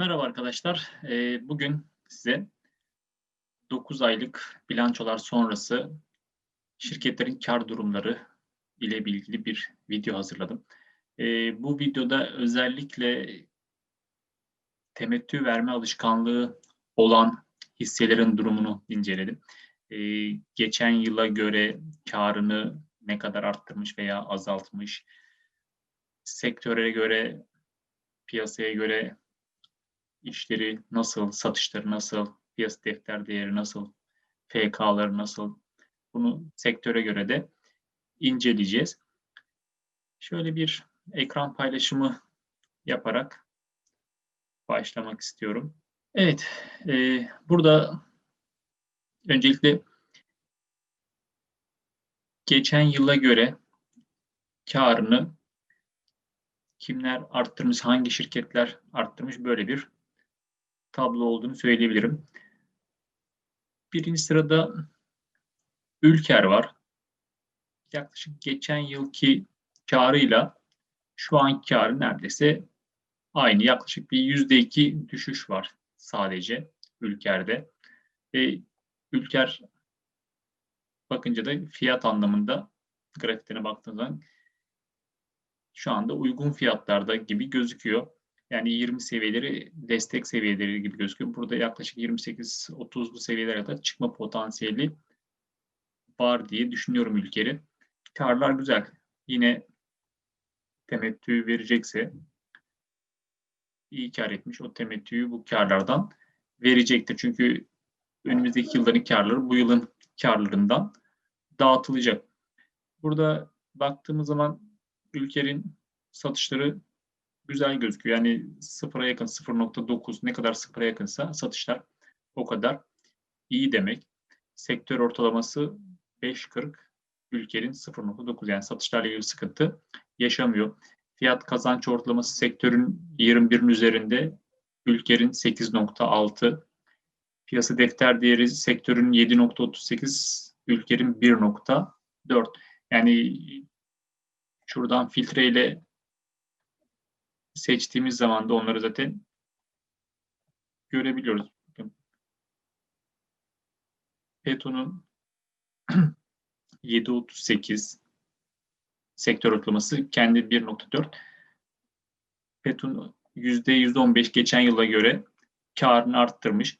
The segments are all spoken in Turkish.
Merhaba arkadaşlar. Ee, bugün size 9 aylık bilançolar sonrası şirketlerin kar durumları ile ilgili bir video hazırladım. Ee, bu videoda özellikle temettü verme alışkanlığı olan hisselerin durumunu inceledim. Ee, geçen yıla göre karını ne kadar arttırmış veya azaltmış, sektöre göre, piyasaya göre işleri nasıl, satışları nasıl, piyasa defter değeri nasıl, FK'ları nasıl, bunu sektöre göre de inceleyeceğiz. Şöyle bir ekran paylaşımı yaparak başlamak istiyorum. Evet, e, burada öncelikle geçen yıla göre karını kimler arttırmış, hangi şirketler arttırmış böyle bir tablo olduğunu söyleyebilirim. Birinci sırada Ülker var. Yaklaşık geçen yılki karıyla şu an karı neredeyse aynı. Yaklaşık bir yüzde iki düşüş var sadece Ülker'de. Ve Ülker bakınca da fiyat anlamında grafiklerine baktığınız zaman şu anda uygun fiyatlarda gibi gözüküyor. Yani 20 seviyeleri destek seviyeleri gibi gözüküyor. Burada yaklaşık 28-30'lu seviyelere kadar çıkma potansiyeli var diye düşünüyorum ülkeri. Karlar güzel. Yine temettü verecekse iyi kar etmiş. O temettüyü bu karlardan verecektir. Çünkü önümüzdeki yılların karları bu yılın karlarından dağıtılacak. Burada baktığımız zaman ülkenin satışları güzel gözüküyor. Yani sıfıra yakın 0.9 ne kadar sıfıra yakınsa satışlar o kadar iyi demek. Sektör ortalaması 5.40 ülkenin 0.9 yani satışlarla ilgili sıkıntı yaşamıyor. Fiyat kazanç ortalaması sektörün 21'in üzerinde ülkenin 8.6 piyasa defter değeri sektörün 7.38 ülkenin 1.4 yani şuradan filtreyle seçtiğimiz zaman da onları zaten görebiliyoruz. Peto'nun 7.38 sektör ortalaması kendi 1.4 Peto'nun %115 geçen yıla göre karını arttırmış.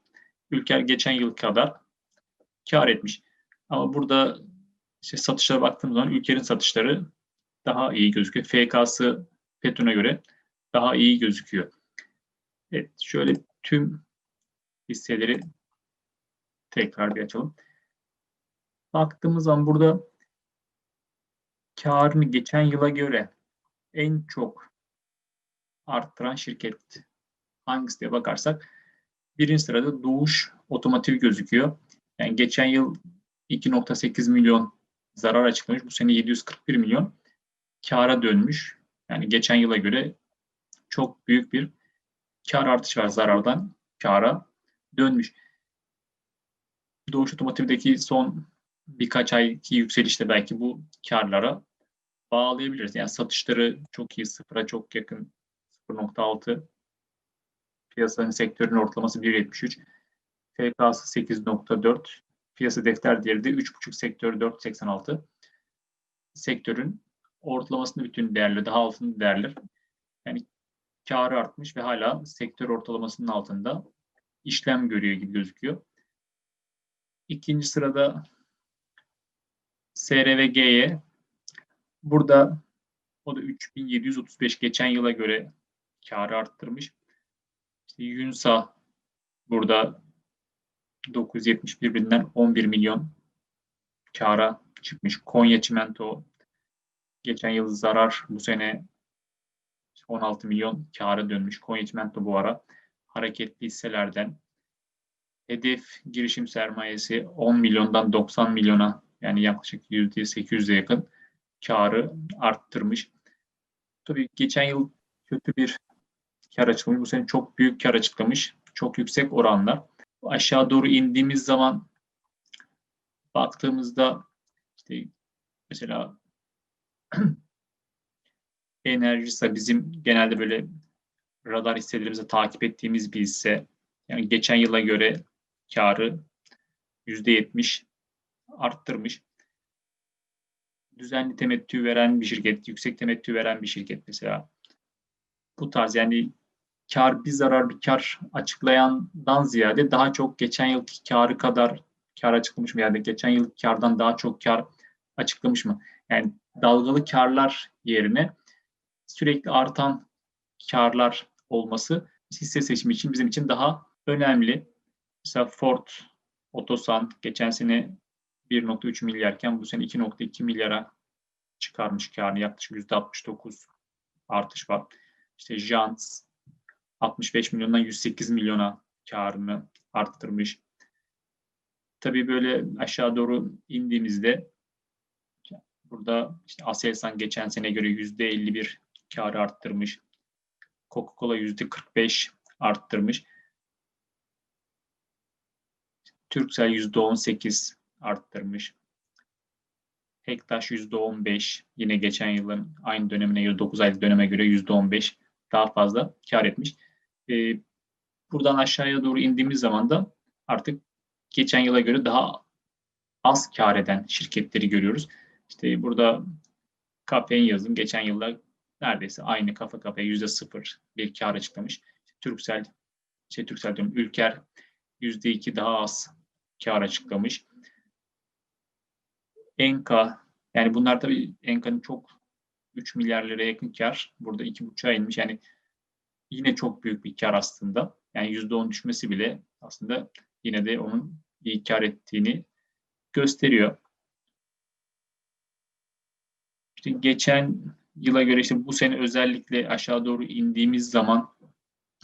Ülker geçen yıl kadar kar etmiş. Ama burada işte satışlara baktığımız zaman ülkenin satışları daha iyi gözüküyor. FK'sı Peton'a göre daha iyi gözüküyor. Evet, şöyle tüm hisseleri tekrar bir açalım. Baktığımız zaman burada karını geçen yıla göre en çok arttıran şirket hangisi diye bakarsak birinci sırada Doğuş Otomotiv gözüküyor. Yani geçen yıl 2.8 milyon zarar açıklamış. Bu sene 741 milyon kara dönmüş. Yani geçen yıla göre çok büyük bir kar artışı var zarardan kara dönmüş. Doğuş Otomotiv'deki son birkaç ayki yükselişte belki bu karlara bağlayabiliriz. Yani satışları çok iyi, sıfıra çok yakın 0.6 piyasanın sektörün ortalaması 1.73 FK'sı 8.4 piyasa defter değeri de 3.5 sektörü 4.86 sektörün ortalamasını bütün değerli daha altında değerler. Yani karı artmış ve hala sektör ortalamasının altında işlem görüyor gibi gözüküyor. İkinci sırada SRVG'ye burada o da 3735 geçen yıla göre karı arttırmış. İşte Yunsa burada 971 binden 11 milyon kara çıkmış. Konya Çimento geçen yıl zarar bu sene 16 milyon kâra dönmüş. Konya Çimento bu ara hareketli hisselerden. Hedef girişim sermayesi 10 milyondan 90 milyona yani yaklaşık %800'e yakın karı arttırmış. Tabii geçen yıl kötü bir kar açıklamış. Bu sene çok büyük kar açıklamış. Çok yüksek oranlar. Aşağı doğru indiğimiz zaman baktığımızda işte mesela Enerjisa bizim genelde böyle radar hisselerimizi takip ettiğimiz bir hisse. Yani geçen yıla göre karı %70 arttırmış. Düzenli temettü veren bir şirket, yüksek temettü veren bir şirket mesela. Bu tarz yani kar bir zarar bir kar açıklayandan ziyade daha çok geçen yılki karı kadar kar açıklamış mı? Yani geçen yıl kardan daha çok kar açıklamış mı? Yani dalgalı karlar yerine sürekli artan karlar olması hisse seçimi için bizim için daha önemli. Mesela Ford, Otosan geçen sene 1.3 milyarken bu sene 2.2 milyara çıkarmış karını yaklaşık %69 artış var. İşte Jants 65 milyondan 108 milyona karını arttırmış. Tabii böyle aşağı doğru indiğimizde burada işte Aselsan geçen sene göre %51 karı arttırmış. Coca-Cola %45 arttırmış. Türksel %18 arttırmış. Hektaş %15 yine geçen yılın aynı dönemine göre 9 aylık döneme göre %15 daha fazla kar etmiş. Ee, buradan aşağıya doğru indiğimiz zaman da artık geçen yıla göre daha az kar eden şirketleri görüyoruz. İşte burada KPN yazım geçen yılda neredeyse aynı kafa kafaya yüzde sıfır bir kar açıklamış. Türksel, şey Türksel diyorum, Ülker yüzde iki daha az kar açıklamış. Enka, yani bunlar tabii Enka'nın çok 3 milyar liraya yakın kar. Burada 2,5'a inmiş. Yani yine çok büyük bir kar aslında. Yani %10 düşmesi bile aslında yine de onun iyi kar ettiğini gösteriyor. İşte geçen yıla göre işte bu sene özellikle aşağı doğru indiğimiz zaman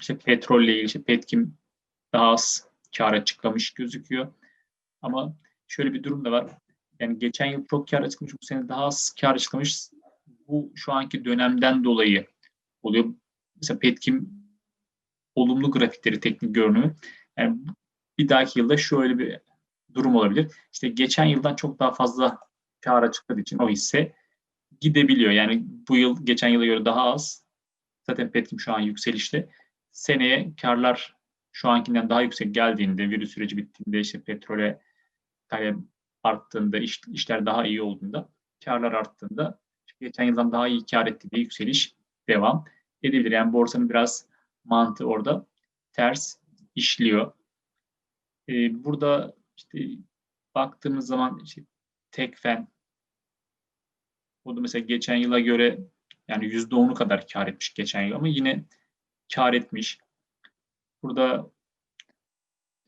işte petrolle ilgili işte Petkim daha az kar açıklamış gözüküyor. Ama şöyle bir durum da var. Yani geçen yıl çok kar açıklamış, bu sene daha az kar açıklamış. Bu şu anki dönemden dolayı oluyor. Mesela Petkim olumlu grafikleri teknik görünümü. Yani bir dahaki yılda şöyle bir durum olabilir. İşte geçen yıldan çok daha fazla kar açıkladığı için o hisse gidebiliyor. Yani bu yıl geçen yıla göre daha az. Zaten Petkim şu an yükselişte. Seneye karlar şu ankinden daha yüksek geldiğinde, virüs süreci bittiğinde, işte petrole talep arttığında, iş, işler daha iyi olduğunda, karlar arttığında geçen yıldan daha iyi kar ettiği bir yükseliş devam edebilir. Yani borsanın biraz mantığı orada ters işliyor. Ee, burada işte baktığımız zaman işte Tekfen o da mesela geçen yıla göre yani %10'u kadar kar etmiş geçen yıl ama yine kar etmiş. Burada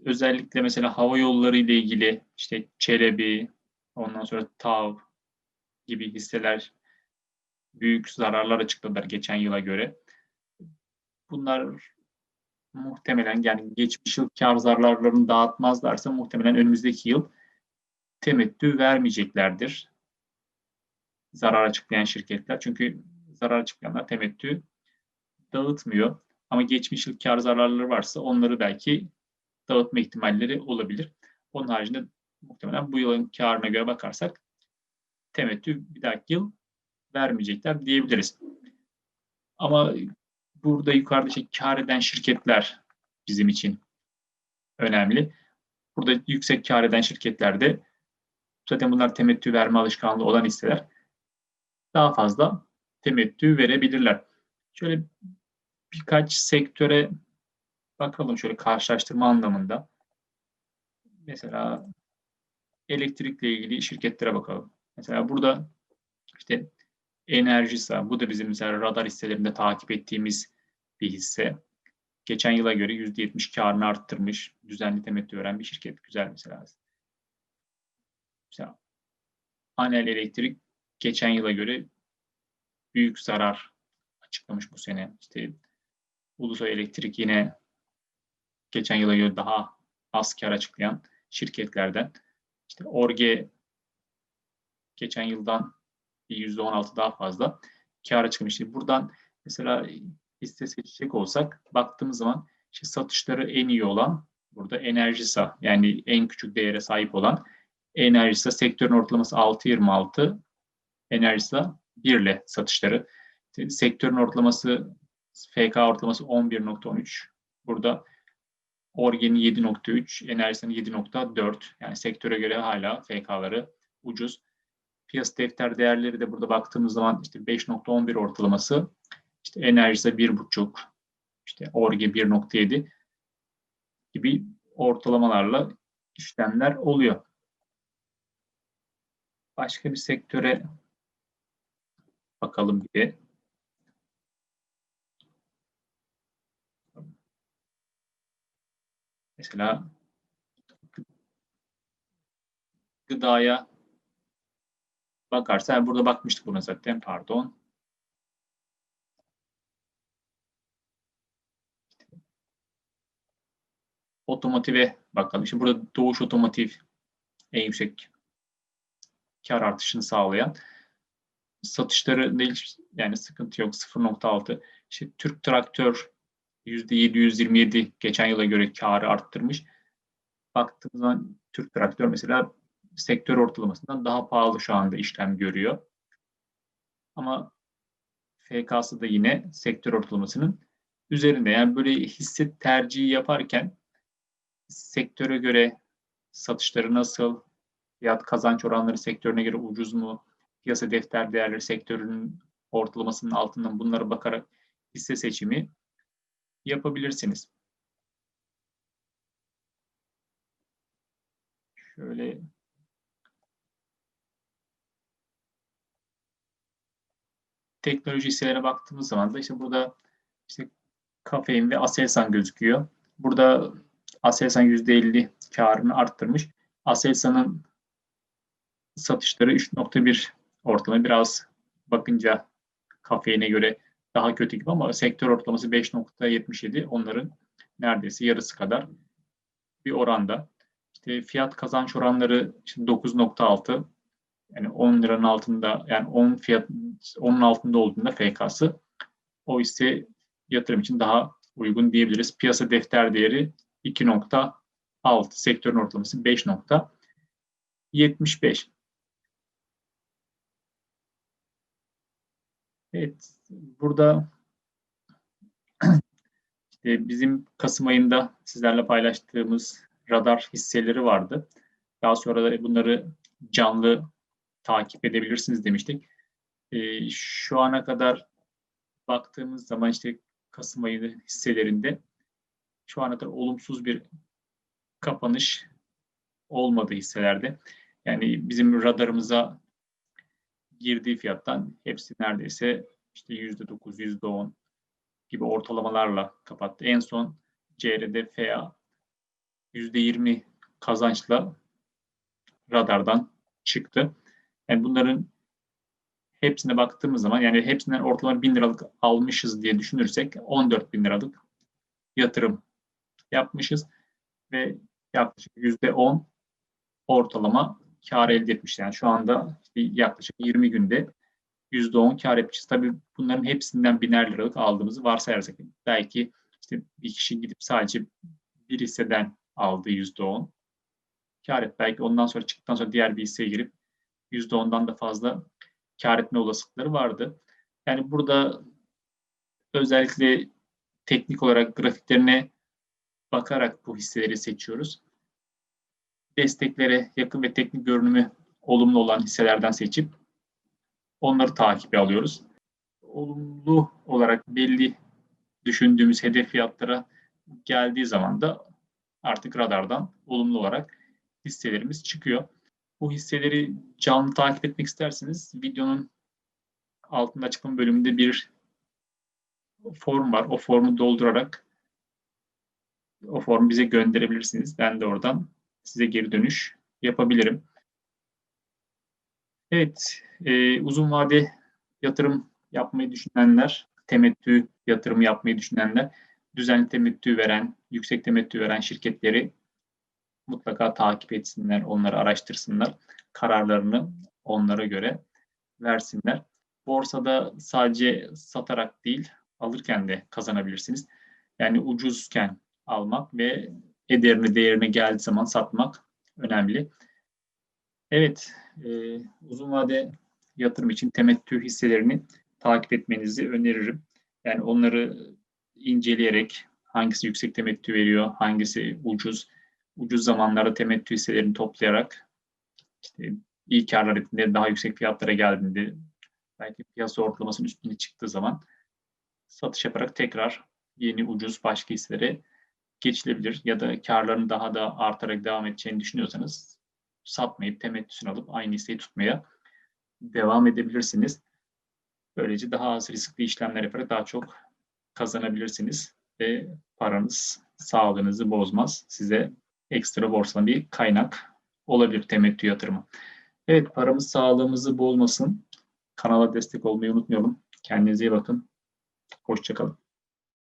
özellikle mesela hava yolları ile ilgili işte Çelebi, ondan sonra TAV gibi hisseler büyük zararlar açıkladılar geçen yıla göre. Bunlar muhtemelen yani geçmiş yıl kar zararlarını dağıtmazlarsa muhtemelen önümüzdeki yıl temettü vermeyeceklerdir. Zarar açıklayan şirketler. Çünkü zarar açıklayanlar temettü dağıtmıyor. Ama geçmiş yıl kar zararları varsa onları belki dağıtma ihtimalleri olabilir. Onun haricinde muhtemelen bu yılın karına göre bakarsak temettü bir dahaki yıl vermeyecekler diyebiliriz. Ama burada yukarıda şey kar eden şirketler bizim için önemli. Burada yüksek kar eden şirketlerde zaten bunlar temettü verme alışkanlığı olan hisseler daha fazla temettü verebilirler. Şöyle birkaç sektöre bakalım şöyle karşılaştırma anlamında. Mesela elektrikle ilgili şirketlere bakalım. Mesela burada işte Enerjisa, bu da bizim mesela radar hisselerinde takip ettiğimiz bir hisse. Geçen yıla göre %70 karını arttırmış, düzenli temettü veren bir şirket. Güzel mesela. Mesela Anel Elektrik geçen yıla göre büyük zarar açıklamış bu sene. İşte Ulusoy Elektrik yine geçen yıla göre daha az kar açıklayan şirketlerden. İşte Orge geçen yıldan %16 daha fazla kar açıklamıştı. Buradan mesela hisse seçecek olsak baktığımız zaman işte satışları en iyi olan burada Enerjisa yani en küçük değere sahip olan Enerjisa sektörün ortalaması 6.26 Enerjisa 1 ile satışları. Sektörün ortalaması FK ortalaması 11.13. Burada Orgen'in 7.3, Enerjis'in 7.4. Yani sektöre göre hala FK'ları ucuz. Piyasa defter değerleri de burada baktığımız zaman işte 5.11 ortalaması, işte Enerjis'e 1.5, işte Orge 1.7 gibi ortalamalarla işlemler oluyor. Başka bir sektöre bakalım bir Mesela gıdaya bakarsa burada bakmıştık buna zaten pardon. Otomotive bakalım. Şimdi burada Doğuş Otomotiv en yüksek kar artışını sağlayan satışları değil yani sıkıntı yok 0.6. İşte Türk Traktör %727 geçen yıla göre karı arttırmış. Baktığımız zaman Türk Traktör mesela sektör ortalamasından daha pahalı şu anda işlem görüyor. Ama FK'sı da yine sektör ortalamasının üzerinde. Yani böyle hisse tercihi yaparken sektöre göre satışları nasıl, fiyat kazanç oranları sektörüne göre ucuz mu, piyasa defter değerleri sektörünün ortalamasının altından bunlara bakarak hisse seçimi yapabilirsiniz. Şöyle teknoloji hisselerine baktığımız zaman da işte burada işte kafein ve Aselsan gözüküyor. Burada Aselsan %50 karını arttırmış. Aselsan'ın satışları 3.1 ortalama biraz bakınca kafeine göre daha kötü gibi ama sektör ortalaması 5.77 onların neredeyse yarısı kadar bir oranda. İşte fiyat kazanç oranları işte 9.6 yani 10 liranın altında yani 10 fiyat 10'un altında olduğunda FK'sı o ise yatırım için daha uygun diyebiliriz. Piyasa defter değeri 2.6 sektörün ortalaması 5.75. Evet, burada işte bizim Kasım ayında sizlerle paylaştığımız radar hisseleri vardı. Daha sonra da bunları canlı takip edebilirsiniz demiştik. E, şu ana kadar baktığımız zaman işte Kasım ayı hisselerinde şu ana kadar olumsuz bir kapanış olmadı hisselerde. Yani bizim radarımıza girdiği fiyattan hepsi neredeyse işte yüzde dokuz, yüzde on gibi ortalamalarla kapattı. En son CRD FA yüzde yirmi kazançla radardan çıktı. Yani bunların hepsine baktığımız zaman yani hepsinden ortalama bin liralık almışız diye düşünürsek 14 bin liralık yatırım yapmışız ve yaklaşık yüzde on ortalama kar elde etmiş. Yani şu anda işte yaklaşık 20 günde %10 kar etmişiz. Tabii bunların hepsinden biner liralık aldığımızı varsayarsak belki işte bir kişi gidip sadece bir hisseden aldığı %10 kar et. Belki ondan sonra çıktıktan sonra diğer bir hisseye girip %10'dan da fazla kar etme olasılıkları vardı. Yani burada özellikle teknik olarak grafiklerine bakarak bu hisseleri seçiyoruz desteklere yakın ve teknik görünümü olumlu olan hisselerden seçip onları takibe alıyoruz. Olumlu olarak belli düşündüğümüz hedef fiyatlara geldiği zaman da artık radardan olumlu olarak hisselerimiz çıkıyor. Bu hisseleri canlı takip etmek isterseniz videonun altında açıklama bölümünde bir form var. O formu doldurarak o formu bize gönderebilirsiniz. Ben de oradan size geri dönüş yapabilirim. Evet, e, uzun vade yatırım yapmayı düşünenler, temettü yatırım yapmayı düşünenler, düzenli temettü veren, yüksek temettü veren şirketleri mutlaka takip etsinler, onları araştırsınlar, kararlarını onlara göre versinler. Borsada sadece satarak değil, alırken de kazanabilirsiniz. Yani ucuzken almak ve ederine değerine geldiği zaman satmak önemli. Evet, e, uzun vade yatırım için temettü hisselerini takip etmenizi öneririm. Yani onları inceleyerek hangisi yüksek temettü veriyor, hangisi ucuz, ucuz zamanlarda temettü hisselerini toplayarak işte iyi karlar ettiğinde daha yüksek fiyatlara geldiğinde belki piyasa ortalamasının üstüne çıktığı zaman satış yaparak tekrar yeni ucuz başka hisselere geçilebilir ya da karların daha da artarak devam edeceğini düşünüyorsanız satmayıp temettüsünü alıp aynı hisseyi tutmaya devam edebilirsiniz. Böylece daha az riskli işlemler yaparak daha çok kazanabilirsiniz ve paranız sağlığınızı bozmaz. Size ekstra borsadan bir kaynak olabilir temettü yatırımı. Evet paramız sağlığımızı bozmasın. Kanala destek olmayı unutmayalım. Kendinize iyi bakın. Hoşçakalın.